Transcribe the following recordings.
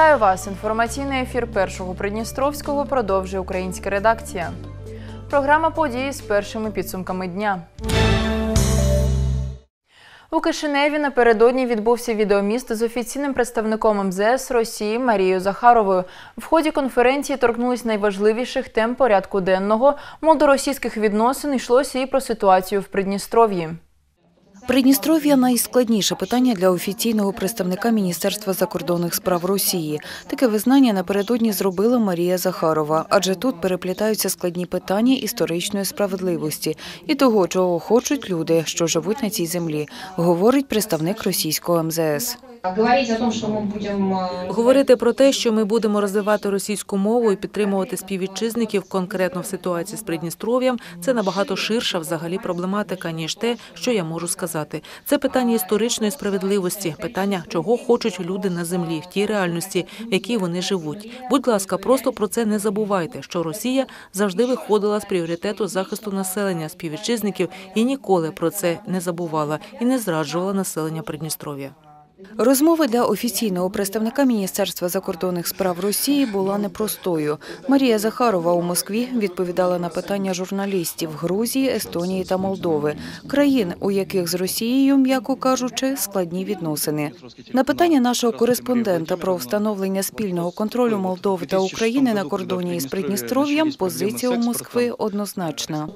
Вітаю вас! Інформаційний ефір першого Придністровського продовжує українська редакція. Програма події з першими підсумками дня. У Кишиневі напередодні відбувся відеоміст з офіційним представником МЗС Росії Марією Захаровою. В ході конференції торкнулись найважливіших тем порядку денного молдоросійських відносин йшлося і про ситуацію в Придністров'ї. Придністров'я найскладніше питання для офіційного представника Міністерства закордонних справ Росії. Таке визнання напередодні зробила Марія Захарова, адже тут переплітаються складні питання історичної справедливості і того, чого хочуть люди, що живуть на цій землі, говорить представник російського МЗС. Э, Говорити про те, що ми будемо розвивати російську мову і підтримувати співвітчизників конкретно в ситуації з Придністров'ям, це набагато ширша взагалі проблематика, ніж те, що я можу сказати. Це питання історичної справедливості, питання, чого хочуть люди на землі в тій реальності, в якій вони живуть. Будь ласка, просто про це не забувайте, що Росія завжди виходила з пріоритету захисту населення співвітчизників і ніколи про це не забувала і не зраджувала населення Придністров'я. Розмова для офіційного представника Міністерства закордонних справ Росії була непростою. Марія Захарова у Москві відповідала на питання журналістів Грузії, Естонії та Молдови, країн, у яких з Росією, м'яко кажучи, складні відносини. На питання нашого кореспондента про встановлення спільного контролю Молдови та України на кордоні із Придністров'ям позиція у Москви однозначна.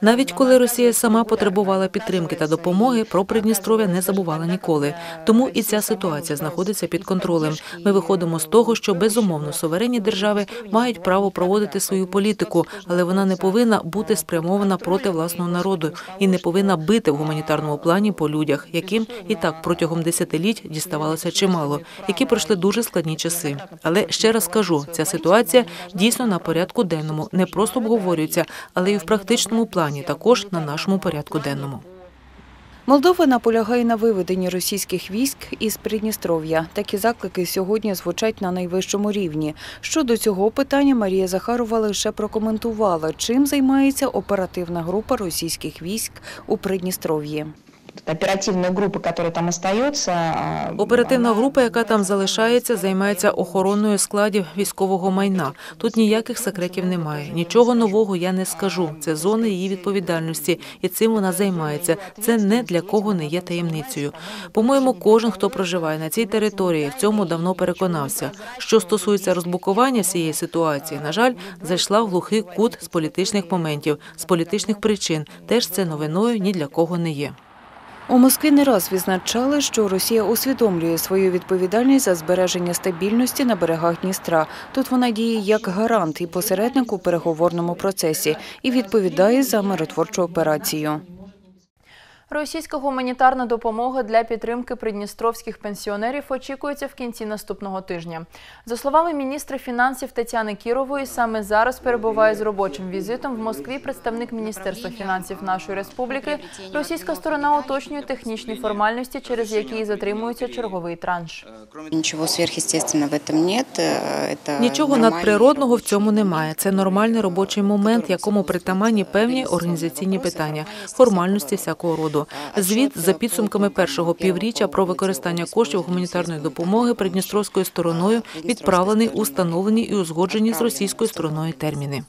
Навіть коли Росія сама потребувала підтримки та допомоги, про Придністров'я не забувала ніколи. Тому і ця ситуація знаходиться під контролем. Ми виходимо з того, що безумовно суверенні держави мають право проводити свою політику, але вона не повинна бути спрямована проти власного народу і не повинна бити в гуманітарному плані по людях, яким і так протягом десятиліть діставалося чимало, які пройшли дуже складні часи. Але ще раз кажу, ця ситуація дійсно на порядку денному не просто обговорюється, але й в практичному плані, також на нашому порядку денному. Молдова наполягає на виведенні російських військ із Придністров'я. Такі заклики сьогодні звучать на найвищому рівні. Щодо цього питання Марія Захарова лише прокоментувала, чим займається оперативна група російських військ у Придністров'ї. Оперативная группа, которая там остается. а, Оперативна група, яка там залишається, займається охороною складів військового майна. Тут ніяких секретів немає. Нічого нового я не скажу. Це зони її відповідальності, і цим вона займається. Це не для кого не є таємницею. По-моєму, кожен, хто проживає на цій території, в цьому давно переконався. Що стосується розблокування цієї ситуації, на жаль, зайшла в глухий кут з політичних моментів, з політичних причин. Теж це новиною ні для кого не є. У Москві не раз відзначали, що Росія усвідомлює свою відповідальність за збереження стабільності на берегах Дністра. Тут вона діє як гарант і посередник у переговорному процесі і відповідає за миротворчу операцію. Російська гуманітарна допомога для підтримки придністровських пенсіонерів очікується в кінці наступного тижня. За словами міністра фінансів Тетяни Кірової, саме зараз перебуває з робочим візитом в Москві представник Міністерства фінансів нашої республіки. Російська сторона уточнює технічні формальності, через які затримується черговий транш. Ничего сверхъестественного в этом нет. э, Это Нічого нормальный надприродного в цьому немає. Це нормальний робочий момент, якому притаманні певні організаційні питання, формальності всякого роду. Звіт за підсумками першого півріччя про використання коштів гуманітарної допомоги придністровською стороною відправлений у встановлені і узгоджені з російською стороною терміни.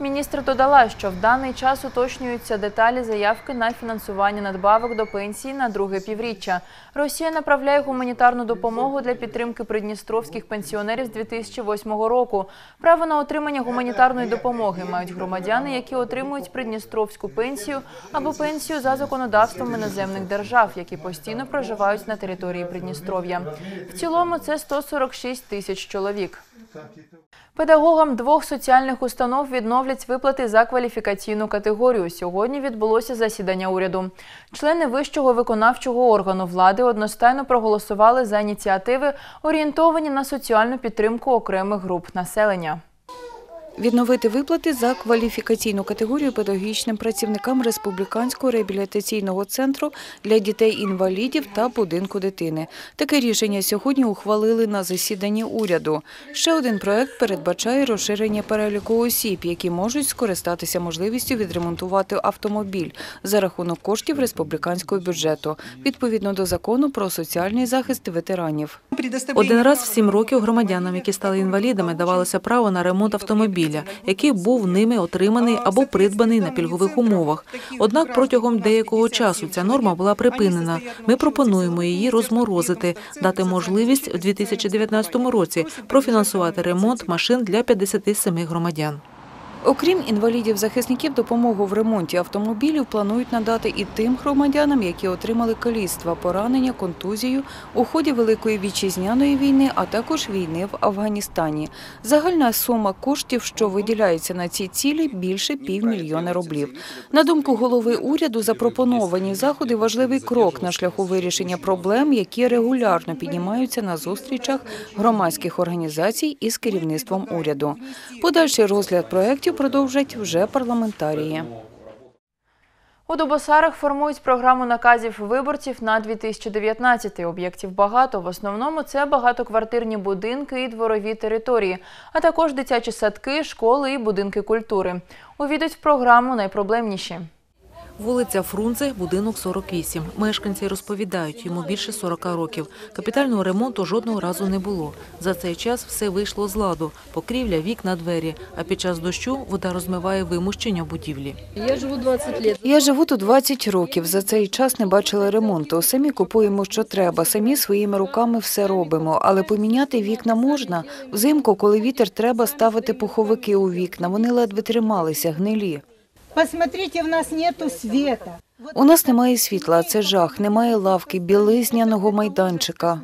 Міністр додала, що в даний час уточнюються деталі заявки на фінансування надбавок до пенсії на друге півріччя. Росія направляє гуманітарну допомогу для підтримки придністровських пенсіонерів з 2008 року. Право на отримання гуманітарної допомоги мають громадяни, які отримують придністровську пенсію або пенсію за законодавством іноземних держав, які постійно проживають на території Придністров'я. В цілому це 146 тисяч чоловік. Педагогам двох соціальних установ відновлять виплати за кваліфікаційну категорію. Сьогодні відбулося засідання уряду. Члени вищого виконавчого органу влади одностайно проголосували за ініціативи, орієнтовані на соціальну підтримку окремих груп населення. Відновити виплати за кваліфікаційну категорію педагогічним працівникам республіканського реабілітаційного центру для дітей-інвалідів та будинку дитини. Таке рішення сьогодні ухвалили на засіданні уряду. Ще один проект передбачає розширення переліку осіб, які можуть скористатися можливістю відремонтувати автомобіль за рахунок коштів республіканського бюджету, відповідно до закону про соціальний захист ветеранів. Один раз в сім років громадянам, які стали інвалідами, давалося право на ремонт автомобіля, який був ними отриманий або придбаний на пільгових умовах. Однак протягом деякого часу ця норма була припинена. Ми пропонуємо її розморозити, дати можливість у 2019 році профінансувати ремонт машин для 57 громадян. Окрім інвалідів-захисників, допомогу в ремонті автомобілів планують надати і тим громадянам, які отримали каліцтва, поранення, контузію у ході Великої вітчизняної війни, а також війни в Афганістані. Загальна сума коштів, що виділяється на ці цілі, більше півмільйона рублів. На думку голови уряду, запропоновані заходи важливий крок на шляху вирішення проблем, які регулярно піднімаються на зустрічах громадських організацій із керівництвом уряду. Подальший розгляд проєктів продовжать вже парламентарії. У Дубосарах формують програму наказів виборців на 2019. Об'єктів багато. В основному це багатоквартирні будинки і дворові території, а також дитячі садки, школи і будинки культури. Увійдуть в програму найпроблемніші. Вулиця Фрунзе, будинок 48. Мешканці розповідають, йому більше 40 років. Капітального ремонту жодного разу не було. За цей час все вийшло з ладу. Покрівля, вікна, двері. А під час дощу вода розмиває вимущення будівлі. Я живу 20 лет. Я живу тут 20 років. За цей час не бачила ремонту. Самі купуємо, що треба, самі своїми руками все робимо. Але поміняти вікна можна. Взимку, коли вітер, треба ставити пуховики у вікна. Вони ледве трималися, гнилі. Посмотрите, в нас нету света. У нас немає світла, це жах, немає лавки, білизняного майданчика.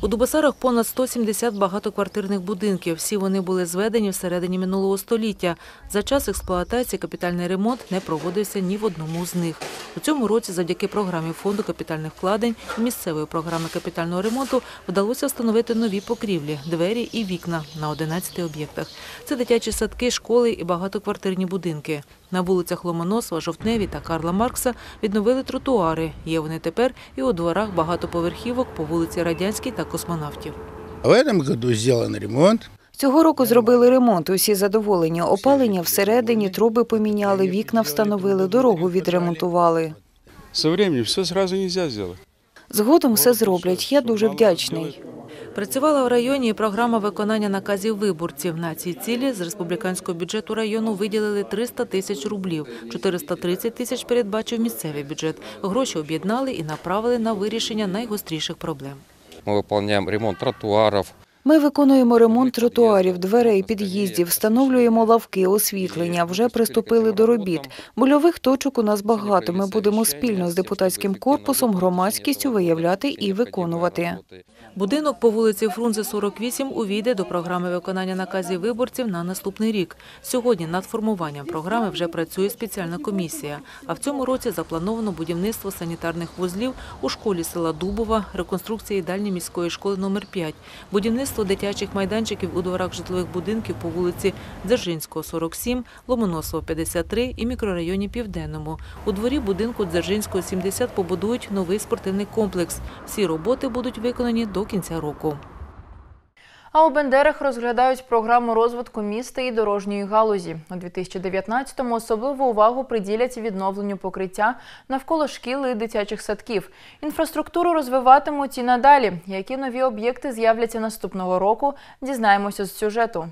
У Дубосарах понад 170 багатоквартирних будинків. Всі вони були зведені всередині минулого століття. За час експлуатації капітальний ремонт не проводився ні в одному з них. У цьому році завдяки програмі фонду капітальних вкладень і місцевої програми капітального ремонту вдалося встановити нові покрівлі, двері і вікна на 11 об'єктах. Це дитячі садки, школи і багатоквартирні будинки. На вулицях Ломоносова, Жовтневі та Карла Маркса відновили тротуари. Є вони тепер і у дворах багатоповерхівок по вулиці Радянській та Космонавтів. В этом году сделан ремонт. Цього року зробили ремонт, усі задоволені. Опалення всередині, труби поміняли, вікна встановили, дорогу відремонтували. Со временем все сразу нельзя сделать. Згодом все зроблять. Я дуже вдячний. Працювала в районі і програма виконання наказів виборців. На ці цілі з республіканського бюджету району виділили 300 тисяч рублів. 430 тисяч передбачив місцевий бюджет. Гроші об'єднали і направили на вирішення найгостріших проблем. Ми виконуємо ремонт тротуаров, Ми виконуємо ремонт тротуарів, дверей, під'їздів, встановлюємо лавки, освітлення. Вже приступили до робіт. Больових точок у нас багато. Ми будемо спільно з депутатським корпусом, громадськістю виявляти і виконувати. Будинок по вулиці Фрунзе 48 увійде до програми виконання наказів виборців на наступний рік. Сьогодні над формуванням програми вже працює спеціальна комісія. А в цьому році заплановано будівництво санітарних вузлів у школі села Дубова, реконструкція їдальні міської школи номер 5 будівництво дитячих майданчиків у дворах житлових будинків по вулиці Дзержинського, 47, Ломоносова, 53 і мікрорайоні Південному. У дворі будинку Дзержинського, 70 побудують новий спортивний комплекс. Всі роботи будуть виконані до кінця року. А у Бендерах розглядають програму розвитку міста і дорожньої галузі. У 2019-му особливу увагу приділять відновленню покриття навколо шкіл і дитячих садків. Інфраструктуру розвиватимуть і надалі. Які нові об'єкти з'являться наступного року, дізнаємося з сюжету.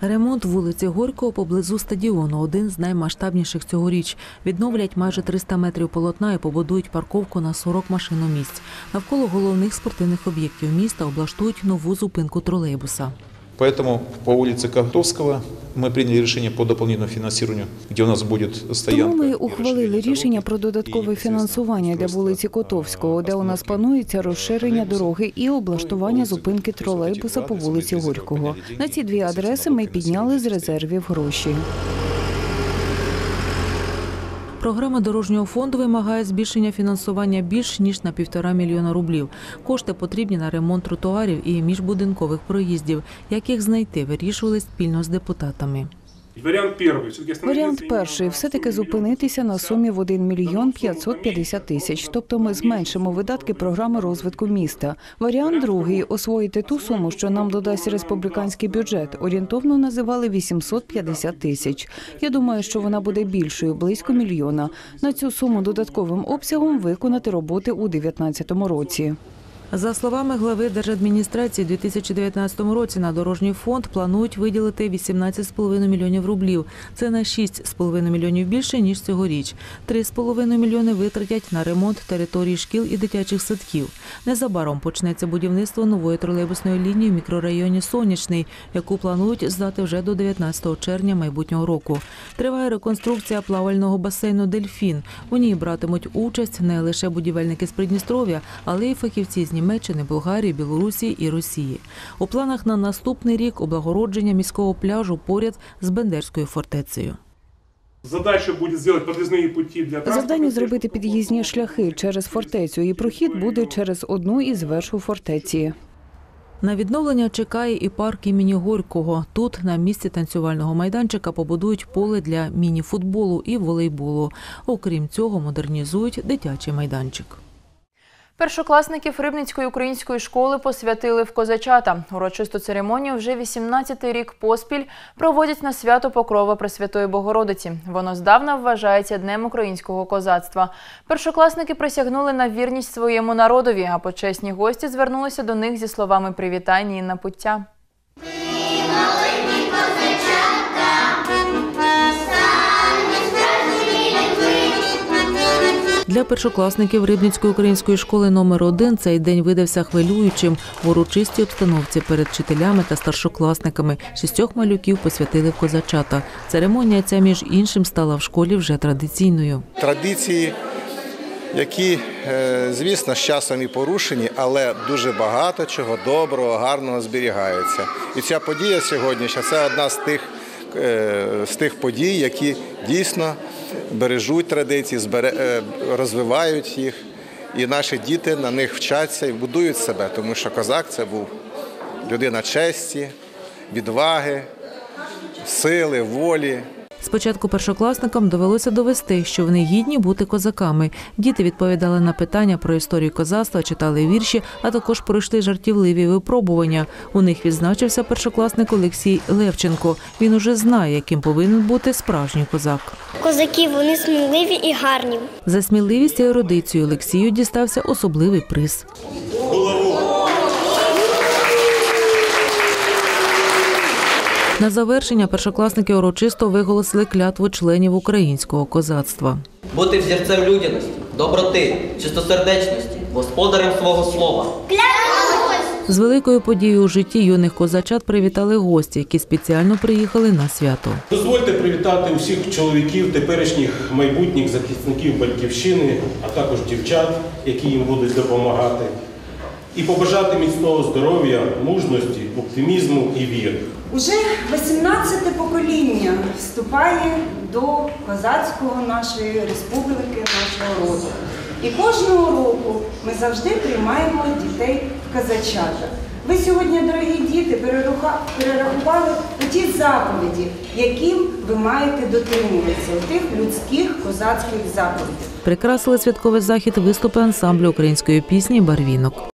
Ремонт вулиці Горького поблизу стадіону – один з наймасштабніших цьогоріч. Відновлять майже 300 метрів полотна і побудують парковку на 40 машиномісць. Навколо головних спортивних об'єктів міста облаштують нову зупинку тролейбуса. Поэтому по улице Кахтовского ми прийняли рішення по дополнительному фінансуванню, де у нас буде стоянка. Тому ми ухвалили рішення про додаткове фінансування для вулиці Котовського, де у нас планується розширення дороги і облаштування зупинки тролейбуса по вулиці Горького. На ці дві адреси ми підняли з резервів гроші. Програма дорожнього фонду вимагає збільшення фінансування більш ніж на півтора мільйона рублів. Кошти потрібні на ремонт тротуарів і міжбудинкових проїздів. Як їх знайти, вирішували спільно з депутатами. Варіант перший все таки зупинитися на сумі в 1 мільйон 550 тисяч. Тобто ми зменшимо видатки програми розвитку міста. Варіант другий освоїти ту суму, що нам додасть республіканський бюджет. Орієнтовно називали 850 тисяч. Я думаю, що вона буде більшою, близько мільйона. На цю суму додатковим обсягом виконати роботи у 2019 році. За словами глави держадміністрації, у 2019 році на дорожній фонд планують виділити 18,5 мільйонів рублів. Це на 6,5 мільйонів більше ніж цьогоріч. 3,5 мільйони витратять на ремонт території шкіл і дитячих садків. Незабаром почнеться будівництво нової тролейбусної лінії в мікрорайоні Сонячний, яку планують здати вже до 19 червня майбутнього року. Триває реконструкція плавального басейну Дельфін. У ній братимуть участь не лише будівельники з Придністров'я, але й фахівці з Німеччини, Болгарії, Білорусі і Росії. У планах на наступний рік облагородження міського пляжу поряд з Бендерською фортецею. Задача будет сделать подъездные пути для транспорта. Завдання зробити під'їзні шляхи через фортецю, і прохід буде через одну із вершу фортеці. На відновлення чекає і парк імені Горького. Тут на місці танцювального майданчика побудують поле для міні-футболу і волейболу. Окрім цього, модернізують дитячий майданчик. Першокласників Рибницької української школи посвятили в козачата. Урочисту церемонію вже 18-й рік поспіль проводять на свято Покрова Пресвятої Богородиці. Воно здавна вважається Днем українського козацтва. Першокласники присягнули на вірність своєму народові, а почесні гості звернулися до них зі словами привітання і напуття. Для першокласників Рибницької української школи номер 1 цей день видався хвилюючим в урочистій обстановці перед вчителями та старшокласниками. Шістьох малюків посвятили в козачата. Церемонія ця між іншим стала в школі вже традиційною. Традиції, які, е, звісно, з часом і порушені, але дуже багато чого доброго, гарного зберігається. І ця подія сьогоднішня це одна з тих, е, з тих подій, які дійсно бережуть традиції, е, розвивають їх. І наші діти на них вчаться і будують себе, тому що козак це був людина честі, відваги, сили, волі. Спочатку першокласникам довелося довести, що вони гідні бути козаками. Діти відповідали на питання про історію козацтва, читали вірші, а також пройшли жартівливі випробування. У них відзначився першокласник Олексій Левченко. Він уже знає, яким повинен бути справжній козак. Козаки вони сміливі і гарні. За сміливість і ерудицію Олексію дістався особливий приз. На завершення першокласники урочисто виголосили клятву членів українського козацтва. Бути взірцем людяності, доброти, чистосердечності, господарем свого слова. З великою подією у житті юних козачат привітали гості, які спеціально приїхали на свято. Дозвольте привітати усіх чоловіків, теперішніх майбутніх захисників Батьківщини, а також дівчат, які їм будуть допомагати, і побажати міцного здоров'я, мужності, оптимізму і віри. Уже 18 покоління вступає до козацького нашої республіки, нашого роду. І кожного року ми завжди приймаємо дітей в казачата. Ви сьогодні, дорогі діти, перерахували ті заповіді, яким ви маєте дотримуватися, у тих людських козацьких заповідей. Прикрасили святковий захід виступи ансамблю української пісні Барвінок.